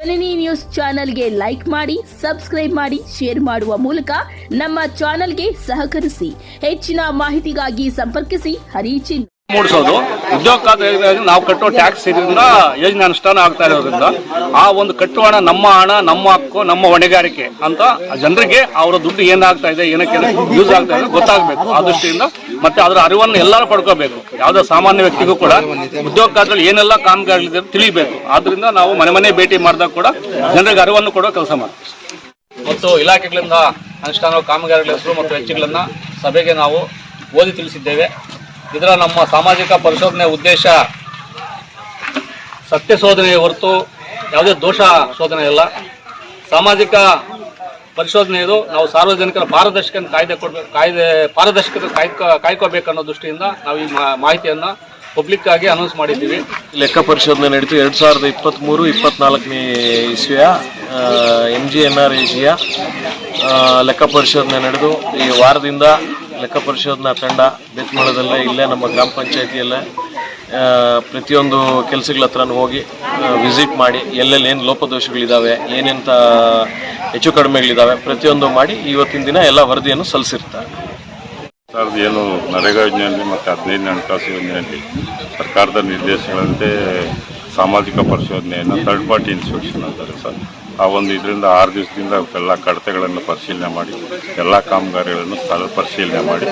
ಜನನಿ news ಚಾನೆಲ್ಗೆ like ಮಾಡಿ, subscribe ಮಾಡಿ, ಶೇರ್ ಮಾಡುವ ಮೂಲಕ ನಮ್ಮ ಚಾನೆಲ್ಗೆ ಸಹಕರಿಸಿ. ಹೆಚ್ಚಿನ ಮಾಹಿತಿಗಾಗಿ ಸಂಪರ್ಕಿಸಿ. ಹರಿಚಿನ್. ಮೂಡಿಸೋದು ಉದ್ಯೋಗ ನಾವು ಕಟ್ಟೋ ಟ್ಯಾಕ್ಸ್ ಇದರಿಂದ ಯೋಜನೆ ಅನುಷ್ಠಾನ ಆಗ್ತಾ ಇರೋದ್ರಿಂದ ಆ ಒಂದು ಕಟ್ಟುವ ಹಣ ನಮ್ಮ ಹಣ, ನಮ್ಮ ಹಕ್ಕು, ನಮ್ಮ ಹೊಣೆಗಾರಿಕೆ ಅಂತ ಜನರಿಗೆ ಅವರ ದುಡ್ಡು ಏನಾಗ್ತಾ ಇದೆ, ಏನಕ್ಕೆ ಯೂಸ್ ಆಗ್ತಾ ಇದೆ ಗೊತ್ತಾಗಬೇಕು. ಆ ದೃಷ್ಟಿಯಿಂದ ಮತ್ತೆ ಅದರ ಅರಿವನ್ನು ಎಲ್ಲರೂ ಪಡ್ಕೋಬೇಕು. ಯಾವುದೇ ಸಾಮಾನ್ಯ ವ್ಯಕ್ತಿಗೂ ಕೂಡ ಉದ್ಯೋಗ ಖಾತ್ರಿಗಳು ಏನೆಲ್ಲ ಕಾಮಗಾರಿಗಳಿದೆ ತಿಳಿಬೇಕು. ಆದ್ರಿಂದ ನಾವು ಮನೆ ಮನೆ ಭೇಟಿ ಮಾಡಿದಾಗ ಕೂಡ ಜನರಿಗೆ ಅರಿವನ್ನು ಕೊಡೋ ಕೆಲಸ ಮಾಡ್ತೀವಿ. ಮತ್ತು ಇಲಾಖೆಗಳಿಂದ ಅನುಷ್ಠಾನ ಕಾಮಗಾರಿಗಳ ಹೆಸರು ಮತ್ತು ವೆಚ್ಚಗಳನ್ನು ಸಭೆಗೆ ನಾವು ಓದಿ ತಿಳಿಸಿದ್ದೇವೆ. ಇದರ ನಮ್ಮ ಸಾಮಾಜಿಕ ಪರಿಶೋಧನೆ ಉದ್ದೇಶ ಸತ್ಯ ಶೋಧನೆಯ ಹೊರತು ಯಾವುದೇ ದೋಷ ಶೋಧನೆ ಇಲ್ಲ. ಸಾಮಾಜಿಕ ಪರಿಶೋಧನೆ ಇದು ನಾವು ಸಾರ್ವಜನಿಕರ ಪಾರದರ್ಶಕ ಕಾಯ್ದೆ ಕೊಡಬೇಕು, ಕಾಯ್ದೆ ಪಾರದರ್ಶಕತೆ ಕಾಯ್ಕೊ ಕಾಯ್ಕೋಬೇಕು ಅನ್ನೋ ದೃಷ್ಟಿಯಿಂದ ನಾವು ಈ ಮಾಹಿತಿಯನ್ನು ಪಬ್ಲಿಕ್ ಆಗಿ ಅನೌನ್ಸ್ ಮಾಡಿದ್ದೀವಿ. ಲೆಕ್ಕ ಪರಿಶೋಧನೆ ನಡೀತು ಎರಡು ಸಾವಿರದ ಇಪ್ಪತ್ತ್ಮೂರು ಇಪ್ಪತ್ನಾಲ್ಕನೇ ಇಸ್ವಿಯ ಎಂ ಜಿ ಎನ್ ಆರ್ ಎಜಿಯ ಲೆಕ್ಕ ಪರಿಶೋಧನೆ ನಡೆದು ಈ ವಾರದಿಂದ ಲೆಕ್ಕ ಪರಿಶೋಧನಾ ತಂಡ ಬೆತ್ಮಳದಲ್ಲೇ ಇಲ್ಲೇ ನಮ್ಮ ಗ್ರಾಮ ಪಂಚಾಯತಿಯಲ್ಲೇ ಪ್ರತಿಯೊಂದು ಕೆಲಸಗಳ ಹತ್ರನೂ ಹೋಗಿ ವಿಸಿಟ್ ಮಾಡಿ, ಎಲ್ಲೆಲ್ಲಿ ಏನು ಲೋಪದೋಷಗಳಿದ್ದಾವೆ ಏನೆಂಥ ಹೆಚ್ಚು ಕಡಿಮೆಗಳಿದ್ದಾವೆ ಪ್ರತಿಯೊಂದು ಮಾಡಿ ಇವತ್ತಿನ ದಿನ ಎಲ್ಲ ವರದಿಯನ್ನು ಸಲ್ಲಿಸಿರ್ತಾರೆ. ಸರ್ಕಾರದ ಏನು ನರೇಗಾ ಯೋಜನೆಯಲ್ಲಿ ಮತ್ತು ಹದಿನೈದನೇ ಹಣಕಾಸು ಯೋಜನೆಯಲ್ಲಿ ಸರ್ಕಾರದ ನಿರ್ದೇಶನಗಳಂತೆ ಸಾಮಾಜಿಕ ಪರಿಶೋಧನೆಯನ್ನು ಥರ್ಡ್ ಪಾರ್ಟಿ ಇನ್ಸ್ಪೆಕ್ಷನ್ ಅಂತಾರೆ ಸರ್. ಆ ಒಂದು ಇದರಿಂದ ಆರು ದಿವಸದಿಂದ ಎಲ್ಲ ಕಡತೆಗಳನ್ನು ಪರಿಶೀಲನೆ ಮಾಡಿ, ಎಲ್ಲ ಕಾಮಗಾರಿಗಳನ್ನು ಸ್ಥಳ ಪರಿಶೀಲನೆ ಮಾಡಿ,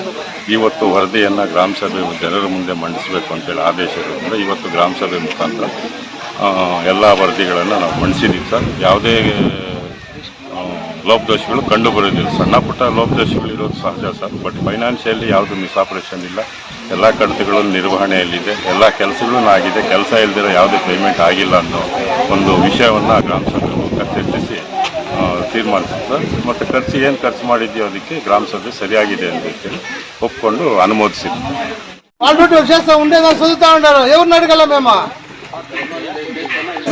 ಇವತ್ತು ವರದಿಯನ್ನು ಗ್ರಾಮ ಸಭೆ ಜನರ ಮುಂದೆ ಮಂಡಿಸಬೇಕು ಅಂತೇಳಿ ಆದೇಶ ಇರೋದ್ರಿಂದ ಇವತ್ತು ಗ್ರಾಮ ಸಭೆ ಮುಖಾಂತರ ಎಲ್ಲ ವರದಿಗಳನ್ನು ನಾವು ಮಂಡಿಸಿದ್ದೀವಿ ಸರ್. ಯಾವುದೇ ಲೋಪದೋಷಗಳು ಕಂಡು ಬರೋದಿಲ್ಲ ಸಣ್ಣ ಪುಟ್ಟ ಲೋಪದೋಷಗಳು ಇರೋದು ಸಹಜ ಸರ್. ಬಟ್ ಫೈನಾನ್ಷಿಯಲಿ ಯಾವುದು ಮಿಸ್ಆಪರೇಷನ್ ಇಲ್ಲ. ಎಲ್ಲ ಕಡತೆಗಳು ನಿರ್ವಹಣೆಯಲ್ಲಿದೆ. ಎಲ್ಲ ಕೆಲಸಗಳೂ ಆಗಿದೆ ಕೆಲಸ ಇಲ್ದಿರೋ ಯಾವುದೇ ಪೇಮೆಂಟ್ ಆಗಿಲ್ಲ ಅನ್ನೋ ಒಂದು ವಿಷಯವನ್ನು ಗ್ರಾಮ ಸಭೆಯ ಮೂಲಕ ಚರ್ಚಿಸಿ ತೀರ್ಮಾನಿಸುತ್ತೆ, ಮತ್ತು ಖರ್ಚು, ಏನು ಖರ್ಚು ಮಾಡಿದ್ಯೋ ಅದಕ್ಕೆ ಗ್ರಾಮ ಸಭೆ ಸರಿಯಾಗಿದೆ ಅಂತ ಹೇಳಿ ಒಪ್ಪಿಕೊಂಡು ಅನುಮೋದಿಸಿದ್ರು. ఆల్రెడీ వచ్చేస్తా ఉండే దాన్ని చదువుతా ఉన్నారు ఎవరిని అడగలం మేము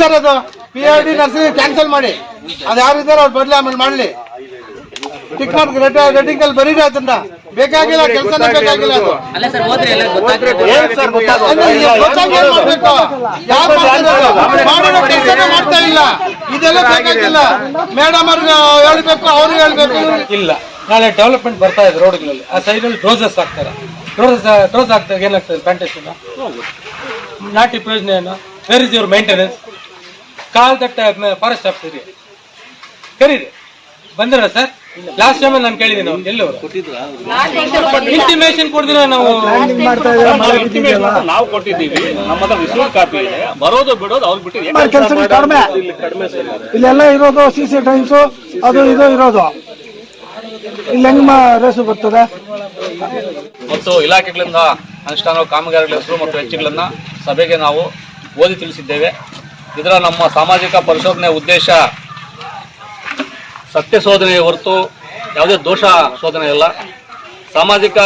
ಸರ್ ಅದು P R D nursery cancel ಮಾಡಿ. ಅದು ಯಾರಿದ್ದಾರೆ ಅವ್ರು ಬರಲಿ, ಆಮೇಲೆ ಮಾಡಲಿ. ಟಿಕ್ ಮಾರ್ಕ್ ರೆಡ್ಡಿಂಗಲ್ಲಿ ಬರೀರಿ ಅದನ್ನ. ಬೇಕಾಗಿಲ್ಲ ಕೆಲಸನೇ ಬೇಕಾಗಿಲ್ಲ ಅದು. ಏನ್ ಸರ್ ಗೊತ್ತಾಗೋದು? ಅಂದ್ರೆ ಈಗ ಗೊತ್ತಾಗಿ ಏನ್ ಮಾಡ್ಬೇಕು? ಯಾರ್ ಮಾಡ್ತಿರೋದು? ಮಾಡಿರೋ ಕೆಲ್ಸನೇ ಮಾಡ್ತಾ ಇಲ್ಲ. ಇದೆಲ್ಲ ಬೇಕಾಗಿಲ್ಲ. ಮೇಡಮ್ ಅವ್ರಿಗೆ ಹೇಳ್ಬೇಕು ಅವ್ರಿಗೆ ಹೇಳ್ಬೇಕು. ಇಲ್ಲ. ನಾಳೆ ಡೆವಲಪ್ಮೆಂಟ್ ಬರ್ತಾ ಇದೆ ರೋಡ್ಗಳಲ್ಲಿ. ಆ ಸೈಡಲ್ಲಿ ಡ್ರೋಸಸ್ ಹಾಕ್ತಾರೆ. ಡ್ರೋಸಸ್ ಡ್ರೋಸ್ ಹಾಕ್ತಾರೆ ಏನಾಗ್ತದೆ ಪ್ಲಾಂಟೇಶನ್ ನಾಟಿ ಪ್ರಯೋಜನ ಏನು? Where is your maintenance call that forest ಆಫೀಸರಿಗೆ ಕರೀರಿ ಬಂದಿರ ಸರ್ ಲಾಸ್ಟ್ ಟೈಮ್ ನಾನು ಕೇಳಿದ್ದೀನಿ ಎಲ್ಲಿ ಅವರು ಇಂಟಿಮೇಷನ್ ಕೊಡ್ದಿರ ನಾವು? ನಾವು ಕೊಟ್ಟಿದ್ದೀವಿ ನಮ್ಮ ಹತ್ರ ಕಾಪಿ ಇದೆ. ಬರೋದು ಬಿಡೋದು ಅವ್ರು ಬಿಟ್ಟಿದೆ ಕೆಲಸ ಕಡಿಮೆ. ಇಲ್ಲೆಲ್ಲ ಇರೋದು ಸಿ ಸಿ ಟೈಮ್ಸು ಅದು ಇದು ಇರೋದು. ಇಲ್ಲಿ ಹೆಂಗ್ ರೇಸು ಬರ್ತದೆ. ಮತ್ತು ಇಲಾಖೆಗಳಿಂದ ಅನುಷ್ಠಾನ ಕಾಮಗಾರಿಗಳ ಹೆಸರು ಮತ್ತು ವೆಚ್ಚಗಳನ್ನು ಸಭೆಗೆ ನಾವು ಓದಿ ತಿಳಿಸಿದ್ದೇವೆ. ಇದರ ನಮ್ಮ ಸಾಮಾಜಿಕ ಪರಿಶೋಧನೆ ಉದ್ದೇಶ ಸತ್ಯ ಶೋಧನೆ ಹೊರತು ಯಾವುದೇ ದೋಷ ಶೋಧನೆ ಇಲ್ಲ. ಸಾಮಾಜಿಕ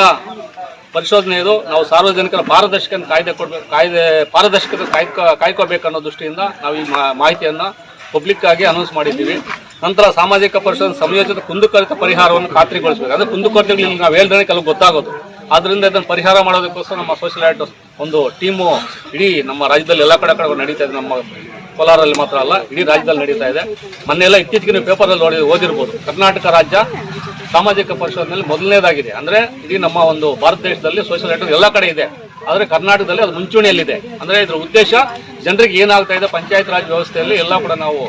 ಪರಿಶೋಧನೆ ಇದು. ನಾವು ಸಾರ್ವಜನಿಕರ ಪಾರದರ್ಶಕ ಕಾಯ್ದೆ ಕೊಡಬೇಕು ಕಾಯ್ದೆ, ಪಾರದರ್ಶಕತೆ ಕಾಯ್ಕೊ ಕಾಯ್ಕೋಬೇಕು ಅನ್ನೋ ದೃಷ್ಟಿಯಿಂದ ನಾವು ಈ ಮಾಹಿತಿಯನ್ನು ಪಬ್ಲಿಕ್ ಆಗಿ ಅನೌನ್ಸ್ ಮಾಡಿದ್ದೀವಿ. ನಂತರ ಸಾಮಾಜಿಕ ಪರಿಶೋಧನೆ ಸಂಯೋಜಿತ ಕುಂದುಕೊರತೆ ಪರಿಹಾರವನ್ನು ಖಾತ್ರಿಗೊಳಿಸಬೇಕು. ಅಂದರೆ ಕುಂದುಕೊರತೆಗಳು ನಾವು ಹೇಳ್ದೇ ಕೆಲವು ಗೊತ್ತಾಗೋದು. ಆದ್ದರಿಂದ ಇದನ್ನು ಪರಿಹಾರ ಮಾಡೋದಕ್ಕೋಸ್ಕರ ನಮ್ಮ ಸೋಷಿಯಲ್ ಆರ್ಟ್ ಒಂದು ಟೀಮು ಇಡೀ ನಮ್ಮ ರಾಜ್ಯದಲ್ಲಿ ಎಲ್ಲ ಕಡೆ ಕಡೆ ನಡೀತಾ ಇದೆ ನಮ್ಮ ಕೋಲಾರಲ್ಲಿ ಮಾತ್ರ ಅಲ್ಲ, ಇಡೀ ರಾಜ್ಯದಲ್ಲಿ ನಡೀತಾ ಇದೆ. ಮೊನ್ನೆಲ್ಲ ಇತ್ತೀಚೆಗೆ ನೀವು ಪೇಪರಲ್ಲಿ ನೋಡಿ ಓದಿರ್ಬೋದು. ಕರ್ನಾಟಕ ರಾಜ್ಯ ಸಾಮಾಜಿಕ ಪರಿಶೋಧನೆಯಲ್ಲಿ ಮೊದಲನೇದಾಗಿದೆ. ಅಂದರೆ ಇಡೀ ನಮ್ಮ ಒಂದು ಭಾರತ ದೇಶದಲ್ಲಿ ಸೋಷಿಯಲ್ ನೆಟ್ವರ್ಕ್ ಎಲ್ಲ ಕಡೆ ಇದೆ. ಆದರೆ ಕರ್ನಾಟಕದಲ್ಲಿ ಅದು ಮುಂಚೂಣಿಯಲ್ಲಿದೆ. ಅಂದರೆ ಇದರ ಉದ್ದೇಶ ಜನರಿಗೆ ಏನಾಗ್ತಾ ಇದೆ, ಪಂಚಾಯತ್ ರಾಜ್ ವ್ಯವಸ್ಥೆಯಲ್ಲಿ ಎಲ್ಲ ಕೂಡ ನಾವು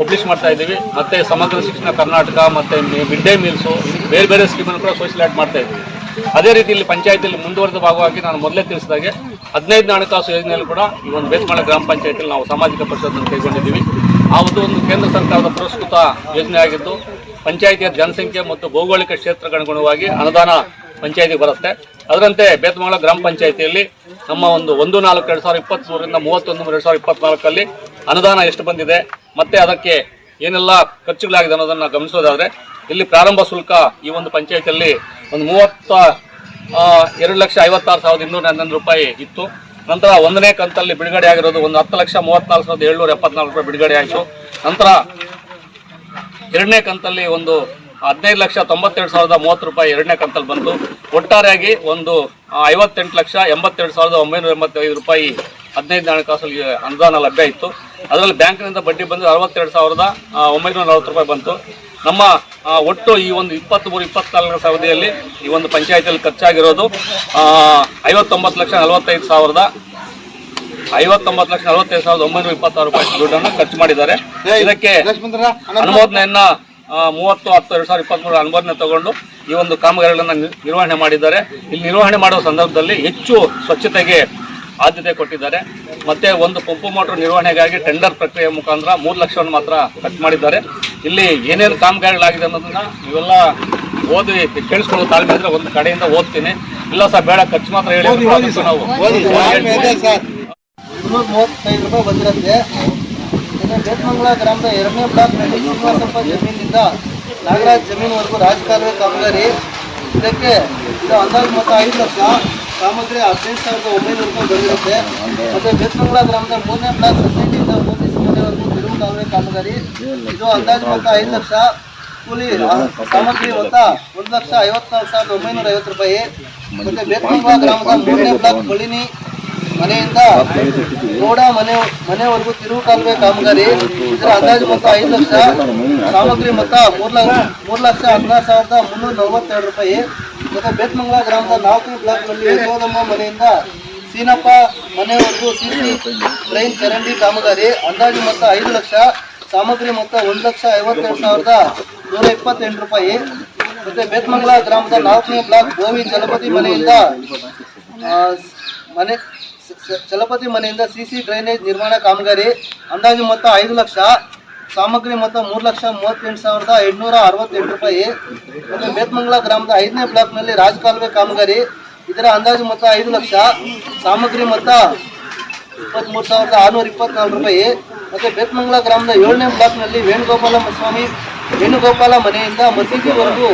ಪಬ್ಲಿಷ್ ಮಾಡ್ತಾ ಇದ್ದೀವಿ. ಮತ್ತು ಸಮಗ್ರ ಶಿಕ್ಷಣ ಕರ್ನಾಟಕ, ಮತ್ತು ಮಿಡ್ ಡೇ ಮೀಲ್ಸು ಬೇರೆ ಬೇರೆ ಸ್ಕೀಮನ್ನು ಕೂಡ ಸೋಷಿಯಲ್ ಆ್ಯಡ್ ಮಾಡ್ತಾ ಇದ್ದೀವಿ. ಅದೇ ರೀತಿ ಇಲ್ಲಿ ಪಂಚಾಯತಿಯಲ್ಲಿ ಮುಂದುವರೆದ ಭಾಗವಾಗಿ ನಾನು ಮೊದಲೇ ತಿಳಿಸಿದಾಗೆ ಹದಿನೈದನೇ ಹಣಕಾಸು ಯೋಜನೆಯಲ್ಲಿ ಕೂಡ ಈ ಒಂದು ಬೇಸ್ಮಾಳ ಗ್ರಾಮ ಪಂಚಾಯತಿಯಲ್ಲಿ ನಾವು ಸಾಮಾಜಿಕ ಪರಿಷತ್ತನ್ನು ಕೈಗೊಂಡಿದ್ದೀವಿ. ಆ ಒಂದು ಕೇಂದ್ರ ಸರ್ಕಾರದ ಪುರಸ್ಕೃತ ಯೋಜನೆ ಆಗಿದ್ದು, ಪಂಚಾಯಿತಿಯ ಜನಸಂಖ್ಯೆ ಮತ್ತು ಭೌಗೋಳಿಕ ಕ್ಷೇತ್ರಕ್ಕನುಗುಣವಾಗಿ ಅನುದಾನ ಪಂಚಾಯಿತಿಗೆ ಬರುತ್ತೆ. ಅದರಂತೆ ಬೇತ್ಮಾಳ ಗ್ರಾಮ ಪಂಚಾಯತಿಯಲ್ಲಿ ನಮ್ಮ ಒಂದು ಒಂದು ನಾಲ್ಕು ಎರಡು ಸಾವಿರದ ಇಪ್ಪತ್ತ್ಮೂರರಿಂದ ಮೂವತ್ತೊಂದು ಎರಡು ಸಾವಿರದ ಇಪ್ಪತ್ನಾಲ್ಕಲ್ಲಿ ಅನುದಾನ ಎಷ್ಟು ಬಂದಿದೆ, ಮತ್ತೆ ಅದಕ್ಕೆ ಏನೆಲ್ಲ ಖರ್ಚುಗಳಾಗಿದೆ ಅನ್ನೋದನ್ನ ಗಮನಿಸೋದಾದ್ರೆ, ಇಲ್ಲಿ ಪ್ರಾರಂಭ ಶುಲ್ಕ ಈ ಒಂದು ಪಂಚಾಯತಿಯಲ್ಲಿ ಒಂದು ಮೂವತ್ತ ಎರಡು ಲಕ್ಷ ಐವತ್ತಾರು ಸಾವಿರದ ಇನ್ನೂರ ಹನ್ನೊಂದು ರೂಪಾಯಿ ಇತ್ತು. ನಂತರ ಒಂದನೇ ಕಂತಲ್ಲಿ ಬಿಡುಗಡೆ ಆಗಿರೋದು ಒಂದು ಹತ್ತು ಲಕ್ಷ ಮೂವತ್ನಾಲ್ಕು ಸಾವಿರದ ಏಳ್ನೂರ ಎಪ್ಪತ್ನಾಲ್ಕು ರೂಪಾಯಿ ಬಿಡುಗಡೆ ಆಯಿತು. ನಂತರ ಎರಡನೇ ಕಂತಲ್ಲಿ ಒಂದು ಹದಿನೈದು ಲಕ್ಷ ತೊಂಬತ್ತೆರಡು ಸಾವಿರದ ಮೂವತ್ತು ರೂಪಾಯಿ ಎರಡನೇ ಕಂತಲ್ಲಿ ಬಂತು. ಒಟ್ಟಾರೆಯಾಗಿ ಒಂದು ಐವತ್ತೆಂಟು ಲಕ್ಷ ಎಂಬತ್ತೆರಡು ಸಾವಿರದ ಒಂಬೈನೂರ ಎಂಬತ್ತೈದು ರೂಪಾಯಿ ಹದಿನೈದು ಹಣಕಾಸಲ್ಲಿ ಅನುದಾನ ಲಭ್ಯ ಇತ್ತು. ಅದರಲ್ಲಿ ಬ್ಯಾಂಕ್ನಿಂದ ಬಡ್ಡಿ ಬಂದು ಅರವತ್ತೆರಡು ಸಾವಿರದ ಒಂಬೈನೂರ ನಲವತ್ತು ರೂಪಾಯಿ ಬಂತು. ನಮ್ಮ ಒಟ್ಟು ಈ ಒಂದು ಇಪ್ಪತ್ತ್ಮೂರು ಇಪ್ಪತ್ನಾಲ್ಕರ ಅವಧಿಯಲ್ಲಿ ಈ ಒಂದು ಪಂಚಾಯತಿಯಲ್ಲಿ ಖರ್ಚಾಗಿರೋದು ಐವತ್ತೊಂಬತ್ತು ಲಕ್ಷ ನಲವತ್ತೈದು ಸಾವಿರದ ಐವತ್ತೊಂಬತ್ತು ಲಕ್ಷ ನಲವತ್ತೈದು ಸಾವಿರದ ಒಂಬೈನೂರ ಇಪ್ಪತ್ತಾರು ರೂಪಾಯಿ ದುಡ್ಡನ್ನು ಖರ್ಚು ಮಾಡಿದ್ದಾರೆ. ಇದಕ್ಕೆ ಅನುಮೋದನೆಯನ್ನ ಮೂವತ್ತು ಹತ್ತು ಎರಡು ಸಾವಿರದ ಇಪ್ಪತ್ತ್ಮೂರು ಅನುಮೋದನೆ ತಗೊಂಡು ಈ ಒಂದು ಕಾಮಗಾರಿಗಳನ್ನು ನಿರ್ವಹಣೆ ಮಾಡಿದ್ದಾರೆ. ಇಲ್ಲಿ ನಿರ್ವಹಣೆ ಮಾಡುವ ಸಂದರ್ಭದಲ್ಲಿ ಹೆಚ್ಚು ಸ್ವಚ್ಛತೆಗೆ ಆದ್ಯತೆ ಕೊಟ್ಟಿದ್ದಾರೆ. ಮತ್ತೆ ಒಂದು ಪಂಪು ಮೋಟರ್ ನಿರ್ವಹಣೆಗಾಗಿ ಟೆಂಡರ್ ಪ್ರಕ್ರಿಯೆ ಮುಖಾಂತರ ಮೂರು ಲಕ್ಷವನ್ನು ಮಾತ್ರ ಖರ್ಚು ಮಾಡಿದ್ದಾರೆ. ಇಲ್ಲಿ ಏನೇನು ಕಾಮಗಾರಿಗಳಾಗಿದೆ ಅನ್ನೋದನ್ನ ಇವೆಲ್ಲ ಓದಿ ಕೇಳಿಸ್ಕೊಳ್ಳೋ ತಾಳ್ಮೆ ಇದ್ರೆ ಒಂದು ಕಡೆಯಿಂದ ಓದ್ತೀನಿ. ಇಲ್ಲ ಸರ್ ಬೇಡ ಖರ್ಚು ಮಾತ್ರ ಹೇಳಿ ನಾವು ಸರ್. ಇನ್ನೂರ ಮೂವತ್ತೈದು ರೂಪಾಯಿ ಬಂದಿರುತ್ತೆ. ಬೇತಮಂಗಲ ಗ್ರಾಮದ ಎರಡನೇ ಬ್ಲಾಕ್ನಲ್ಲಿ ಶ್ರೀನಿವಾಸಪ್ಪ ಜಮೀನಿಂದ ನಾಗರಾಜ್ ಜಮೀನುವರೆಗೂ ರಾಜಕಾಲುವೆ ಕಾಮಗಾರಿ. ಇದಕ್ಕೆ ಇದು ಅಂದಾಜು ಮೊತ್ತ ಐದು ಲಕ್ಷ. ಸಾಮಗ್ರಿ ಹದಿನೈದು ಸಾವಿರದ ಒಂಬೈನೂರು ಬಂದಿರುತ್ತೆ. ಮತ್ತು ಬೇತಮಂಗಲ ಗ್ರಾಮದ ಮೂರನೇ ಬ್ಲಾಕ್ ಹದಿನೆಂಟರಿಂದ ಮೂವತ್ತೈದು ಮನೆವರೆಗೂ ತಿರುವು ಕಾಲುವೆ ಕಾಮಗಾರಿ. ಇದು ಅಂದಾಜು ಮೊತ್ತ ಐದು ಲಕ್ಷ ಕೂಲಿ ಸಾಮಗ್ರಿ ಮೊತ್ತ ಒಂದು ಲಕ್ಷ ಐವತ್ನಾಲ್ಕು ಸಾವಿರದ ಒಂಬೈನೂರ ಐವತ್ತು ರೂಪಾಯಿ. ಮತ್ತೆ ಬೇತಮಂಗಲ ಗ್ರಾಮದ ಮೂರನೇ ಬ್ಲಾಕ್ ಬಳಿನಿ ಮನೆಯಿಂದ ನೋಡ ಮನೆ ಮನೆವರೆಗೂ ತಿರುವು ಕಾಲುವೆ ಕಾಮಗಾರಿ. ಇದರ ಅಂದಾಜು ಮೊತ್ತ ಐದು ಲಕ್ಷ. ಸಾಮಗ್ರಿ ಮೊತ್ತ ಮೂರು ಲಕ್ಷ ಮೂರು ಲಕ್ಷ ಹದಿನಾರು ಸಾವಿರದ ಮುನ್ನೂರ ನಲವತ್ತೆರಡು ರೂಪಾಯಿ. ಮತ್ತೆ ಬೇತ್ಮಂಗಲ ಗ್ರಾಮದ ನಾಲ್ಕನೇ ಬ್ಲಾಕ್ನಲ್ಲಿ ಯಶೋದಮ್ಮ ಮನೆಯಿಂದ ಸೀನಪ್ಪ ಮನೆಯವರೆಗೂ ಸಿಟಿ ಟ್ರೈನ್ ಚರಂಡಿ ಕಾಮಗಾರಿ. ಅಂದಾಜು ಮೊತ್ತ ಐದು ಲಕ್ಷ, ಸಾಮಗ್ರಿ ಮೊತ್ತ ಒಂದು ಲಕ್ಷ ಐವತ್ತೆರಡು ಸಾವಿರದ ನೂರ ಇಪ್ಪತ್ತೆಂಟು ರೂಪಾಯಿ. ಮತ್ತೆ ಬೇತ್ಮಂಗಲ ಗ್ರಾಮದ ನಾಲ್ಕನೇ ಬ್ಲಾಕ್ ಗೋವಿ ಚಲಪತಿ ಮನೆಯಿಂದ ಮನೆ, ಚಲಪತಿ ಮನೆಯಿಂದ ಸಿಸಿ ಡ್ರೈನೇಜ್ ನಿರ್ಮಾಣ ಕಾಮಗಾರಿ. ಅಂದಾಜು ಮೊತ್ತ ಐದು ಲಕ್ಷ ಸಾಮಗ್ರಿ ಮೊತ್ತ ಮೂರು ಲಕ್ಷ ಮೂವತ್ತೆಂಟು ಸಾವಿರದ ಎಂಟುನೂರ ಅರವತ್ತೆಂಟು ರೂಪಾಯಿ. ಮತ್ತು ಬೇತ್ಮಂಗಲ ಗ್ರಾಮದ ಐದನೇ ಬ್ಲಾಕ್ನಲ್ಲಿ ರಾಜಕಾಲುವೆ ಕಾಮಗಾರಿ. ಇದರ ಅಂದಾಜು ಮೊತ್ತ ಐದು ಲಕ್ಷ. ಸಾಮಗ್ರಿ ಮೊತ್ತ ಇಪ್ಪತ್ತ್ಮೂರು ಸಾವಿರದ ಆರುನೂರ ಇಪ್ಪತ್ನಾಲ್ಕು ರೂಪಾಯಿ. ಮತ್ತು ಬೇತ್ಮಂಗಲ ಗ್ರಾಮದ ಏಳನೇ ಬ್ಲಾಕ್ನಲ್ಲಿ ವೇಣುಗೋಪಾಲ ಸ್ವಾಮಿ ವೇಣುಗೋಪಾಲ ಮನೆಯಿಂದ ಮಸೀದಿವರೆಗೂ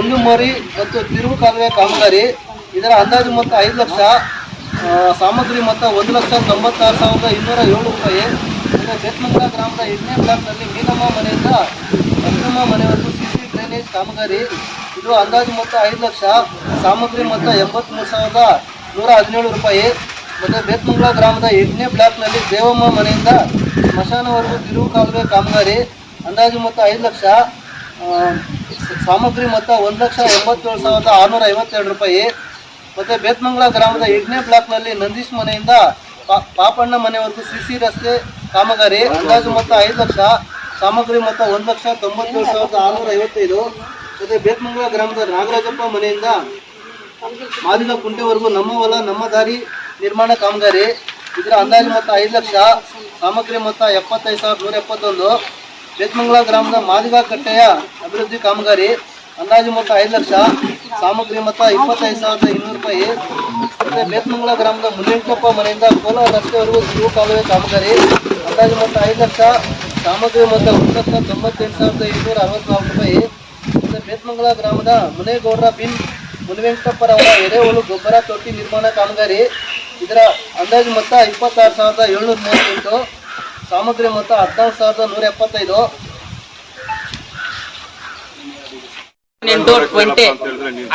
ಒಂದು ಮೋರಿ ಮತ್ತು ತಿರುವು ಕಾಲುವೆ ಕಾಮಗಾರಿ. ಇದರ ಅಂದಾಜು ಮೊತ್ತ ಐದು ಲಕ್ಷ. ಸಾಮಗ್ರಿ ಮೊತ್ತ ಒಂದು ಲಕ್ಷ ತೊಂಬತ್ತಾರು ಸಾವಿರದ ಇನ್ನೂರ ಏಳು ರೂಪಾಯಿ. ಮತ್ತು ಬೇತ್ಮಂಗಲ ಗ್ರಾಮದ ಎಂಟನೇ ಬ್ಲಾಕ್ನಲ್ಲಿ ಮೀನಮ್ಮ ಮನೆಯಿಂದ ಅಕ್ರಮ ಮನೆವರೆಗೂ ಸಿಸಿ ಡ್ರೈನೇಜ್ ಕಾಮಗಾರಿ ಇದು ಅಂದಾಜು ಮೊತ್ತ ಐದು ಲಕ್ಷ, ಸಾಮಗ್ರಿ ಮೊತ್ತ ಎಂಬತ್ತ್ಮೂರು ಸಾವಿರದ ನೂರ ಹದಿನೇಳು ರೂಪಾಯಿ. ಮತ್ತು ಬೇತ್ಮಂಗಲ ಗ್ರಾಮದ ಎಂಟನೇ ಬ್ಲಾಕ್ನಲ್ಲಿ ದೇವಮ್ಮ ಮನೆಯಿಂದ ಸ್ಮಶಾನವರೆಗೂ ತಿರುವು ಕಾಲುವೆ ಕಾಮಗಾರಿ ಅಂದಾಜು ಮೊತ್ತ ಐದು ಲಕ್ಷ ಸಾಮಗ್ರಿ ಮೊತ್ತ ಒಂದು ಲಕ್ಷ ಎಂಬತ್ತೇಳು ಸಾವಿರದ ಆರುನೂರ ಐವತ್ತೆರಡು ರೂಪಾಯಿ. ಮತ್ತು ಬೇತ್ಮಂಗಲ ಗ್ರಾಮದ ಎಂಟನೇ ಬ್ಲಾಕ್ನಲ್ಲಿ ನಂದೀಶ್ ಮನೆಯಿಂದ ಪಾಪಣ್ಣ ಮನೆವರೆಗೂ ಸಿಸಿ ರಸ್ತೆ ಕಾಮಗಾರಿ, ಅಂದಾಜು ಮೊತ್ತ ಐದು ಲಕ್ಷ, ಸಾಮಗ್ರಿ ಮೊತ್ತ ಒಂದು ಲಕ್ಷ ತೊಂಬತ್ತೇಳು ಸಾವಿರದ ಆರುನೂರ ಐವತ್ತೈದು. ಮತ್ತು ಬೇತ್ಮಂಗಲ ಗ್ರಾಮದ ನಾಗರಾಜಪ್ಪ ಮನೆಯಿಂದ ಮಾದಿನ ಕುಂಟೆವರೆಗೂ ನಮ್ಮ ಹೊಲ, ನಮ್ಮ ದಾರಿ ನಿರ್ಮಾಣ ಕಾಮಗಾರಿ. ಇದರ ಅಂದಾಜು ಮೊತ್ತ ಐದು ಲಕ್ಷ, ಸಾಮಗ್ರಿ ಮೊತ್ತ ಎಪ್ಪತ್ತೈದು ಸಾವಿರದ ನೂರ ಎಪ್ಪತ್ತೊಂದು. ಬೇತ್ಮಂಗಲ ಗ್ರಾಮದ ಮಾದಿಗ ಕಟ್ಟೆಯ ಅಭಿವೃದ್ಧಿ ಕಾಮಗಾರಿ. ಅಂದಾಜು ಮೊತ್ತ ಐದು ಲಕ್ಷ, ಸಾಮಗ್ರಿ ಮೊತ್ತ ಇಪ್ಪತ್ತೈದು ಸಾವಿರದ ಇನ್ನೂರು ರೂಪಾಯಿ. ಮತ್ತೆ ಬೇತ್ಮಂಗಲ ಗ್ರಾಮದ ಮುನಿಯಂಕಪ್ಪ ಮನೆಯಿಂದ ಕೋಲಾರ ರಸ್ತೆವರೆಗೂ ತಿರುವು ಕಾಲುವೆ ಕಾಮಗಾರಿ. ಅಂದಾಜು ಮೊತ್ತ ಐದು ಲಕ್ಷ, ಸಾಮಗ್ರಿ ಮೊತ್ತ ಒಂದು ಲಕ್ಷ ತೊಂಬತ್ತೆಂಟು ಸಾವಿರದ ಇನ್ನೂರ ಅರವತ್ನಾಲ್ಕು ರೂಪಾಯಿ. ಮತ್ತೆ ಬೇತ್ಮಂಗಲ ಗ್ರಾಮದ ಮುನೇಗೌಡರ ಬಿನ್ ಮುನಿವೆಂಕಟಪ್ಪರವರ ಎರೆಹುಳು ಗೊಬ್ಬರ ತೊಟ್ಟಿ ನಿರ್ಮಾಣ ಕಾಮಗಾರಿ. ಇದರ ಅಂದಾಜು ಮೊತ್ತ ಇಪ್ಪತ್ತಾರು ಸಾವಿರದ ಏಳ್ನೂರ ಮೂವತ್ತೆಂಟು, ಸಾಮಗ್ರಿ ಮೊತ್ತ ಹದಿನಾಲ್ಕು ಸಾವಿರದ ನೂರ ಎಪ್ಪತ್ತೈದು. ಎಂಟು ಟ್ವೆಂಟಿ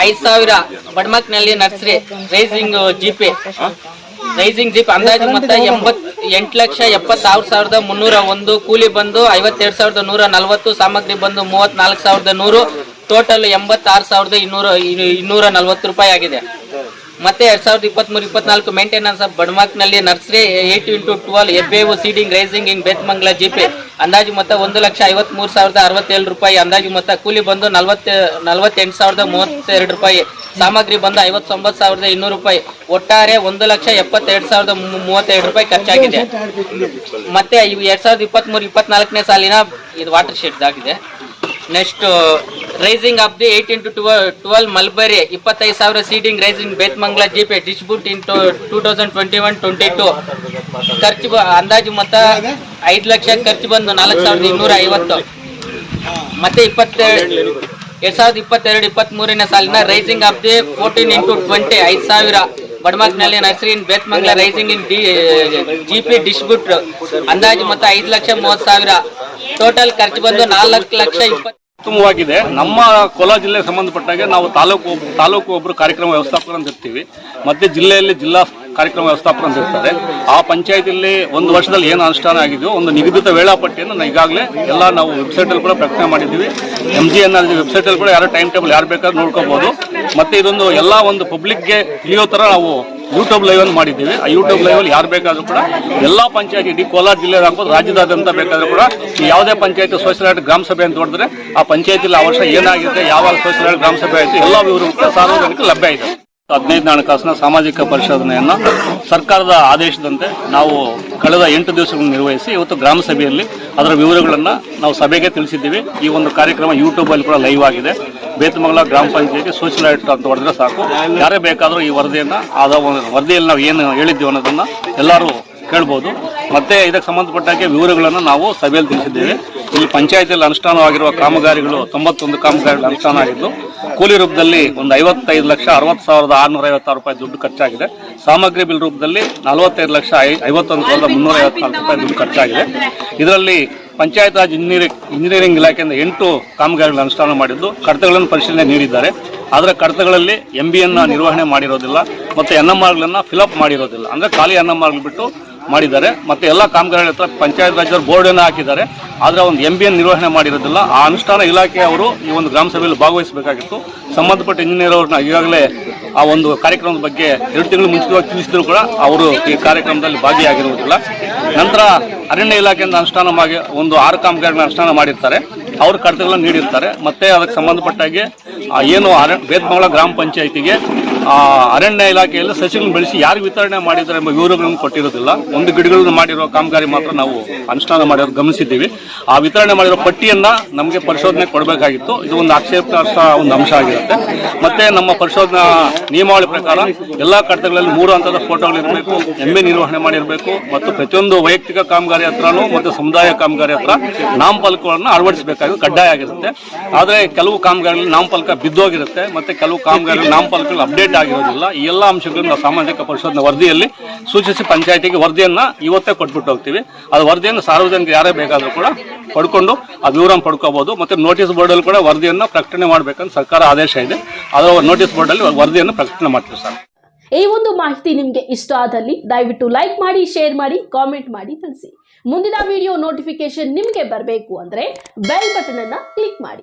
ಐದ್ ಸಾವಿರ ಬಡ್ಮಕ್ನಲ್ಲಿ nursery raising GP raising zip ಅಂದಾಜು ಮೊತ್ತ ಎಂಬತ್ ಎಂಟು ಲಕ್ಷ ಎಪ್ಪತ್ತಾರು ಸಾವಿರದ ಮುನ್ನೂರ ಒಂದು. ಕೂಲಿ ಬಂದು ಐವತ್ತೆರಡು ಸಾವಿರದ ನೂರ ನಲವತ್ತು ಸಾಮಗ್ರಿ ಬಂದು ಮೂವತ್ನಾಲ್ಕು ಸಾವಿರದ ನೂರು. ಟೋಟಲ್ ಎಂಬತ್ತಾರು ಸಾವಿರದ ಇನ್ನೂರ ಇನ್ನೂರ ನಲವತ್ತು ರೂಪಾಯಿ ಆಗಿದೆ. ಮತ್ತೆ ಎರಡ್ ಸಾವಿರದ ಇಪ್ಪತ್ಮೂರು, ಇಪ್ಪತ್ನಾಲ್ಕು ಮೇಂಟೆನೆನ್ಸ್ ಆಫ್ ಬಡ್ಮಾಕ್ನಲ್ಲಿ ನರ್ಸರಿ ಏಟ್ ಇಂಟು ಟ್ವೆಲ್ ಎಬ್ಬೇವು ಸೀಡಿಂಗ್ ರೈಸಿಂಗ್ ಇನ್ ಬೇತ್ಮಂಗ್ಲ ಜಿಪೆ ಅಂದಾಜು ಮೊತ್ತ ಒಂದು ಲಕ್ಷ ಐವತ್ಮೂರು ಸಾವಿರದ ಅರವತ್ತೇಳು ರೂಪಾಯಿ. ಅಂದಾಜು ಮೊತ್ತ ಕೂಲಿ ಬಂದು ನಲವತ್ತ, ನಲವತ್ತೆಂಟು ಸಾವಿರದ ಮೂವತ್ತೆರಡು ರೂಪಾಯಿ. ಸಾಮಗ್ರಿ ಬಂದು ಐವತ್ತೊಂಬತ್ತು ಸಾವಿರದ ಇನ್ನೂರು ರೂಪಾಯಿ. ಒಟ್ಟಾರೆ ಒಂದು ಲಕ್ಷ ಎಪ್ಪತ್ತೆರಡು ಸಾವಿರದ ಮೂವತ್ತೆರಡು ರೂಪಾಯಿ ಖರ್ಚಾಗಿದೆ. ಮತ್ತೆ ಎರಡ್ ಸಾವಿರದ ಇಪ್ಪತ್ಮೂರು, ಇಪ್ಪತ್ನಾಲ್ಕನೇ ಸಾಲಿನ ಇದು ವಾಟರ್ ಶೆಡ್ ಆಗಿದೆ next raising of the eighteen to ಟ್ವ twelve mulberry ಇಪ್ಪತ್ತೈದು ಸಾವಿರ seeding raising Bethamangala ಜಿಪೆ distribute into two thousand twenty one twenty two ಖರ್ಚು ಅಂದಾಜು ಮೊತ್ತ ಐದು ಲಕ್ಷ ಖರ್ಚು ಬಂದು ನಾಲ್ಕು ಸಾವಿರದ ಇನ್ನೂರ ಐವತ್ತು. ಮತ್ತೆ ಇಪ್ಪತ್ತೆರಡು ಎರಡು ಸಾವಿರದ ಇಪ್ಪತ್ತೆರಡು ಇಪ್ಪತ್ತ್ ಮೂರನೇ ಸಾಲಿನ raising of the fourteen into twenty ಐದು ಸಾವಿರ. ಬಡಮಾಕ್ನಲ್ಲಿ nursery in Bethamangala raising in D G P distributor ಅಂದಾಜು ಮೊತ್ತ ಐದು ಲಕ್ಷ ಮೂವತ್ತು ಸಾವಿರ. ಟೋಟಲ್ ಖರ್ಚು ಬಂದು ನಾಲ್ಕು ಲಕ್ಷ ಇಪ್ಪತ್ತು ಉತ್ತಮವಾಗಿದೆ. ನಮ್ಮ ಕೋಲಾರ ಜಿಲ್ಲೆಗೆ ಸಂಬಂಧಪಟ್ಟಾಗೆ ನಾವು ತಾಲೂಕು ತಾಲೂಕು ಒಬ್ಬರು ಕಾರ್ಯಕ್ರಮ ವ್ಯವಸ್ಥಾಪಕರು ಅಂತ ಇರ್ತೀವಿ. ಮತ್ತೆ ಜಿಲ್ಲೆಯಲ್ಲಿ ಜಿಲ್ಲಾ ಕಾರ್ಯಕ್ರಮ ವ್ಯವಸ್ಥಾಪಕ ಅಂತ ಇರ್ತಾರೆ. ಆ ಪಂಚಾಯತಿಯಲ್ಲಿ ಒಂದು ವರ್ಷದಲ್ಲಿ ಏನು ಅನುಷ್ಠಾನ ಆಗಿದೆಯೋ, ಒಂದು ನಿಗದಿತ ವೇಳಾಪಟ್ಟಿಯನ್ನು ನಾವು ಈಗಾಗಲೇ ಎಲ್ಲ ನಾವು ವೆಬ್ಸೈಟಲ್ಲಿ ಕೂಡ ಪ್ರಕಟಣೆ ಮಾಡಿದ್ದೀವಿ. ಎಂ ಜಿ ಎನ್ ವೆಬ್ಸೈಟಲ್ಲಿ ಕೂಡ ಯಾರು ಟೈಮ್ ಟೇಬಲ್ ಯಾರು ಬೇಕಾದ್ರೂ ನೋಡ್ಕೋಬಹುದು ಮತ್ತೆ ಇದೊಂದು ಎಲ್ಲ ಒಂದು ಪಬ್ಲಿಕ್ಗೆ ತಿಳಿಯೋ ಥರ ನಾವು ಯೂಟ್ಯೂಬ್ ಲೈವ್ ಅನ್ನು ಮಾಡಿದ್ದೀವಿ. ಆ ಯೂಟ್ಯೂಬ್ ಲೈವ್ ಅಲ್ಲಿ ಯಾರು ಬೇಕಾದರೂ ಕೂಡ ಎಲ್ಲ ಪಂಚಾಯತಿ ಇಡೀ ಕೋಲಾರ ಜಿಲ್ಲೆದಾಗ್ಬೋದು ರಾಜ್ಯದಾದ್ಯಂತ ಬೇಕಾದರೂ ಕೂಡ ಯಾವುದೇ ಪಂಚಾಯತಿ ಆರ್ಟ್ ಗ್ರಾಮ ಸಭೆ ಅಂತ ನೋಡಿದ್ರೆ ಆ ಪಂಚಾಯತಿಲಿ ಆ ವರ್ಷ ಏನಾಗಿದೆ, ಯಾವ ಆರ್ಟ್ ಗ್ರಾಮ ಸಭೆ ಆಯಿತು, ಎಲ್ಲ ವಿವರ ಸಾರ್ವಜನಿಕ ಲಭ್ಯ ಇದೆ. ಹದಿನೈದು ಹಣಕಾಸಿನ ಸಾಮಾಜಿಕ ಪರಿಶೋಧನೆಯನ್ನು ಸರ್ಕಾರದ ಆದೇಶದಂತೆ ನಾವು ಕಳೆದ ಎಂಟು ದಿವಸಗಳನ್ನು ನಿರ್ವಹಿಸಿ ಇವತ್ತು ಗ್ರಾಮ ಸಭೆಯಲ್ಲಿ ಅದರ ವಿವರಗಳನ್ನು ನಾವು ಸಭೆಗೆ ತಿಳಿಸಿದ್ದೀವಿ. ಈ ಒಂದು ಕಾರ್ಯಕ್ರಮ ಯೂಟ್ಯೂಬಲ್ಲಿ ಕೂಡ ಲೈವ್ ಆಗಿದೆ. ಬೇತಮಂಗಲ ಗ್ರಾಮ ಪಂಚಾಯತಿ ಸೋಷಿಯಲ್ ಅಂತ ಹೊಡೆದ್ರೆ ಸಾಕು. ಯಾರೇ ಬೇಕಾದರೂ ಈ ವರದಿಯನ್ನ ಆದ ವರದಿಯಲ್ಲಿ ನಾವು ಏನು ಹೇಳಿದ್ದೀವಿ ಅನ್ನೋದನ್ನ ಎಲ್ಲರೂ ಕೇಳ್ಬೋದು. ಮತ್ತೆ ಇದಕ್ಕೆ ಸಂಬಂಧಪಟ್ಟಾಗೆ ವಿವರಗಳನ್ನು ನಾವು ಸಭೆಯಲ್ಲಿ ತಿಳಿಸಿದ್ದೇವೆ. ಇಲ್ಲಿ ಪಂಚಾಯತಿಯಲ್ಲಿ ಅನುಷ್ಠಾನವಾಗಿರುವ ಕಾಮಗಾರಿಗಳು ತೊಂಬತ್ತೊಂದು ಕಾಮಗಾರಿಗಳು ಅನುಷ್ಠಾನ ಆಗಿದ್ದು, ಕೂಲಿ ರೂಪದಲ್ಲಿ ಒಂದು ಐವತ್ತೈದು ಲಕ್ಷ ಅರವತ್ತು ಸಾವಿರದ ಆರುನೂರ ಐವತ್ತಾರು ರೂಪಾಯಿ ದುಡ್ಡು ಖರ್ಚಾಗಿದೆ. ಸಾಮಗ್ರಿ ಬಿಲ್ ರೂಪದಲ್ಲಿ ನಲವತ್ತೈದು ಲಕ್ಷ ಐವತ್ತೊಂದು ಸಾವಿರದ ಮುನ್ನೂರ ಐವತ್ನಾಲ್ಕು ರೂಪಾಯಿ ದುಡ್ಡು ಖರ್ಚಾಗಿದೆ. ಇದರಲ್ಲಿ ಪಂಚಾಯತ್ ರಾಜ್ ಇಂಜಿನಿಯರಿಂಗ್ ಇಂಜಿನಿಯರಿಂಗ್ ಇಲಾಖೆಯಿಂದ ಎಂಟು ಕಾಮಗಾರಿಗಳನ್ನು ಅನುಷ್ಠಾನ ಮಾಡಿದ್ದು, ಕಡತಗಳನ್ನು ಪರಿಶೀಲನೆ ನೀಡಿದ್ದಾರೆ. ಆದರೆ ಕಡತಗಳಲ್ಲಿ ಎಂ ಬಿ ಅನ್ನ ನಿರ್ವಹಣೆ ಮಾಡಿರೋದಿಲ್ಲ, ಮತ್ತು ಎನ್ ಎಂ ಆರ್ಗಳನ್ನು ಫಿಲಪ್ ಮಾಡಿರೋದಿಲ್ಲ. ಅಂದರೆ ಖಾಲಿ ಎನ್ ಎಂ ಆರ್ಗಳು ಬಿಟ್ಟು ಮಾಡಿದ್ದಾರೆ. ಮತ್ತೆ ಎಲ್ಲ ಕಾಮಗಾರಿಗಳ ಹತ್ರ ಪಂಚಾಯತ್ ರಾಜ್ಯದ ಬೋರ್ಡನ್ನು ಹಾಕಿದ್ದಾರೆ. ಆದರೆ ಒಂದು ಎಂ ಬಿ ಎನ್ ನಿರ್ವಹಣೆ ಮಾಡಿರೋದಿಲ್ಲ. ಆ ಅನುಷ್ಠಾನ ಇಲಾಖೆಯವರು ಈ ಒಂದು ಗ್ರಾಮ ಸಭೆಯಲ್ಲಿ ಭಾಗವಹಿಸಬೇಕಾಗಿತ್ತು. ಸಂಬಂಧಪಟ್ಟ ಇಂಜಿನಿಯರ್ ಅವ್ರನ್ನ ಈಗಾಗಲೇ ಆ ಒಂದು ಕಾರ್ಯಕ್ರಮದ ಬಗ್ಗೆ ಎರಡು ತಿಂಗಳು ಮುಂಚಿತವಾಗಿ ತಿಳಿಸಿದ್ರು ಕೂಡ ಅವರು ಈ ಕಾರ್ಯಕ್ರಮದಲ್ಲಿ ಭಾಗಿಯಾಗಿರುವುದಿಲ್ಲ. ನಂತರ ಅರಣ್ಯ ಇಲಾಖೆಯಿಂದ ಅನುಷ್ಠಾನ ಮಾಡಿ ಒಂದು ಆರು ಕಾಮಗಾರಿಗಳನ್ನ ಅನುಷ್ಠಾನ ಮಾಡಿರ್ತಾರೆ. ಅವರು ಕಡತಗಳನ್ನು ನೀಡಿರ್ತಾರೆ. ಮತ್ತೆ ಅದಕ್ಕೆ ಸಂಬಂಧಪಟ್ಟಾಗೆ ಏನು ಅರಣ್ಯ ಗ್ರಾಮ ಪಂಚಾಯತಿಗೆ ಅರಣ್ಯ ಇಲಾಖೆಯಲ್ಲಿ ಸಸಿಗಳನ್ನು ಬೆಳೆಸಿ ಯಾರು ವಿತರಣೆ ಮಾಡಿದ್ದಾರೆ ಎಂಬ ವಿವರಗಳನ್ನು ಕೊಟ್ಟಿರೋದಿಲ್ಲ. ಒಂದು ಗಿಡಗಳನ್ನು ಮಾಡಿರೋ ಕಾಮಗಾರಿ ಮಾತ್ರ ನಾವು ಅನುಷ್ಠಾನ ಮಾಡಿರೋದು ಗಮನಿಸಿದ್ದೀವಿ. ಆ ವಿತರಣೆ ಮಾಡಿರೋ ಪಟ್ಟಿಯನ್ನ ನಮಗೆ ಪರಿಶೋಧನೆ ಕೊಡಬೇಕಾಗಿತ್ತು. ಇದು ಒಂದು ಆಕ್ಷೇಪಾರ್ಹ ಒಂದು ಅಂಶ ಆಗಿರುತ್ತೆ. ಮತ್ತೆ ನಮ್ಮ ಪರಿಶೋಧನಾ ನಿಯಮಾವಳಿ ಪ್ರಕಾರ ಎಲ್ಲಾ ಕಡತಗಳಲ್ಲಿ ಮೂರು ಹಂತದ ಫೋಟೋಗಳು ಇರಬೇಕು, ಎಮ್ಮೆ ನಿರ್ವಹಣೆ ಮಾಡಿರಬೇಕು ಮತ್ತು ಪ್ರತಿಯೊಂದು ವೈಯಕ್ತಿಕ ಕಾಮಗಾರಿ ಹತ್ರನೂ ಮತ್ತು ಸಮುದಾಯ ಕಾಮಗಾರಿ ಹತ್ರ ನಾಮಫಲಕಗಳನ್ನು ಅಳವಡಿಸಬೇಕಾಗಿ ಕಡ್ಡಾಯ ಆಗಿರುತ್ತೆ. ಆದರೆ ಕೆಲವು ಕಾಮಗಾರಿಗಳಲ್ಲಿ ನಾಮಫಲಕ ಬಿದ್ದೋಗಿರುತ್ತೆ. ಮತ್ತೆ ಕೆಲವು ಕಾಮಗಾರಿಗಳು ನಾಮಫಲಕಗಳು ಅಪ್ಡೇಟ್ ಆಗಿರೋದಿಲ್ಲ ಈ ಎಲ್ಲ ಅಂಶಗಳನ್ನು ಸಾಮಾಜಿಕ ಪರಿಶೋಧನಾ ವರದಿಯಲ್ಲಿ ಸೂಚಿಸಿ ಪಂಚಾಯತಿಗೆ ವರದಿಯನ್ನ ಇವತ್ತೇ ಕೊಟ್ಬಿಟ್ಟು ಹೋಗ್ತೀವಿ. ಅದು ವರದಿಯನ್ನು ಸಾರ್ವಜನಿಕ ಯಾರೇ ಬೇಕಾದರೂ ಕೂಡ ಪಡ್ಕೊಂಡು ಆ ವಿವರ ಪಡ್ಕೋಬಹುದು. ಮತ್ತೆ ನೋಟಿಸ್ ಬೋರ್ಡಲ್ಲಿ ಕೂಡ ವರದಿಯನ್ನು ಪ್ರಕಟಣೆ ಮಾಡಬೇಕಂತ ಸರ್ಕಾರ ಆದೇಶ ಇದೆ. ಅದರ ನೋಟಿಸ್ ಬೋರ್ಡಲ್ಲಿ ವರದಿಯನ್ನು ಪ್ರಕಟಣೆ ಮಾಡ್ತೀವಿ ಸರ್. ಈ ಒಂದು ಮಾಹಿತಿ ನಿಮಗೆ ಇಷ್ಟ ಆದಲ್ಲಿ ದಯವಿಟ್ಟು ಲೈಕ್ ಮಾಡಿ ಶೇರ್ ಮಾಡಿ ಕಾಮೆಂಟ್ ಮಾಡಿ ತಿಳಿಸಿ. ಮುಂದಿನ ವಿಡಿಯೋ ನೋಟಿಫಿಕೇಶನ್ ನಿಮಗೆ ಬರಬೇಕು ಅಂದ್ರೆ ಬೆಲ್ ಬಟನ್ ಅನ್ನು ಕ್ಲಿಕ್ ಮಾಡಿ.